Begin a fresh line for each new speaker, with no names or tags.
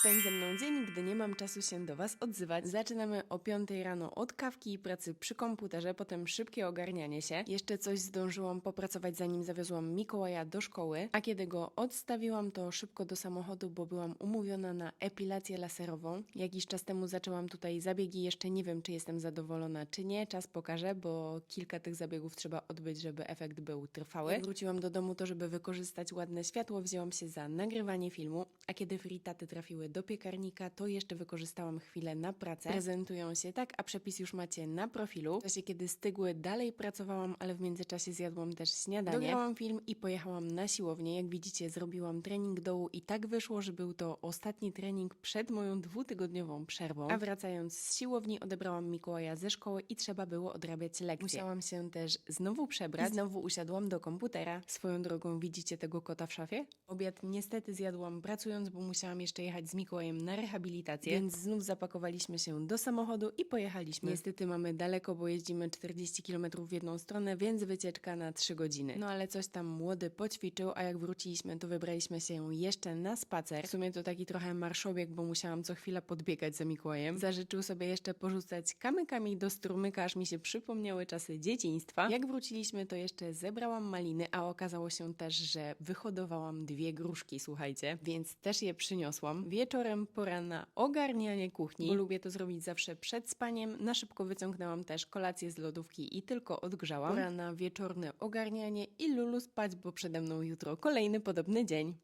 Spędź ze mną dzień, gdy nie mam czasu się do Was odzywać. Zaczynamy o 5 rano od kawki i pracy przy komputerze, potem szybkie ogarnianie się. Jeszcze coś zdążyłam popracować, zanim zawiozłam Mikołaja do szkoły, a kiedy go odstawiłam, to szybko do samochodu, bo byłam umówiona na epilację laserową. Jakiś czas temu zaczęłam tutaj zabiegi, jeszcze nie wiem, czy jestem zadowolona, czy nie. Czas pokaże, bo kilka tych zabiegów trzeba odbyć, żeby efekt był trwały. Jak wróciłam do domu, to żeby wykorzystać ładne światło, wzięłam się za nagrywanie filmu, a kiedy fritaty trafiły do piekarnika, to jeszcze wykorzystałam chwilę na pracę. Prezentują się tak, a przepis już macie na profilu. W czasie, kiedy stygły, dalej pracowałam, ale w międzyczasie zjadłam też śniadanie. Dograłam film i pojechałam na siłownię. Jak widzicie, zrobiłam trening dołu i tak wyszło, że był to ostatni trening przed moją dwutygodniową przerwą. A wracając z siłowni, odebrałam Mikołaja ze szkoły i trzeba było odrabiać lekcje. Musiałam się też znowu przebrać. I znowu usiadłam do komputera. Swoją drogą widzicie tego kota w szafie? Obiad niestety zjadłam pracując, bo musiałam jeszcze jechać z Mikołajem na rehabilitację, więc znów zapakowaliśmy się do samochodu i pojechaliśmy. Niestety mamy daleko, bo jeździmy 40 km w jedną stronę, więc wycieczka na 3 godziny. No ale coś tam młody poćwiczył, a jak wróciliśmy, to wybraliśmy się jeszcze na spacer. W sumie to taki trochę marszobieg, bo musiałam co chwila podbiegać za Mikołajem. Zażyczył sobie jeszcze porzucać kamykami do strumyka, aż mi się przypomniały czasy dzieciństwa. Jak wróciliśmy, to jeszcze zebrałam maliny, a okazało się też, że wyhodowałam dwie gruszki, słuchajcie, więc też je przyniosłam. Wieczorem pora na ogarnianie kuchni, bo lubię to zrobić zawsze przed spaniem. Na szybko wyciągnęłam też kolację z lodówki i tylko odgrzałam. Pora na wieczorne ogarnianie i lulu spać, bo przede mną jutro kolejny podobny dzień.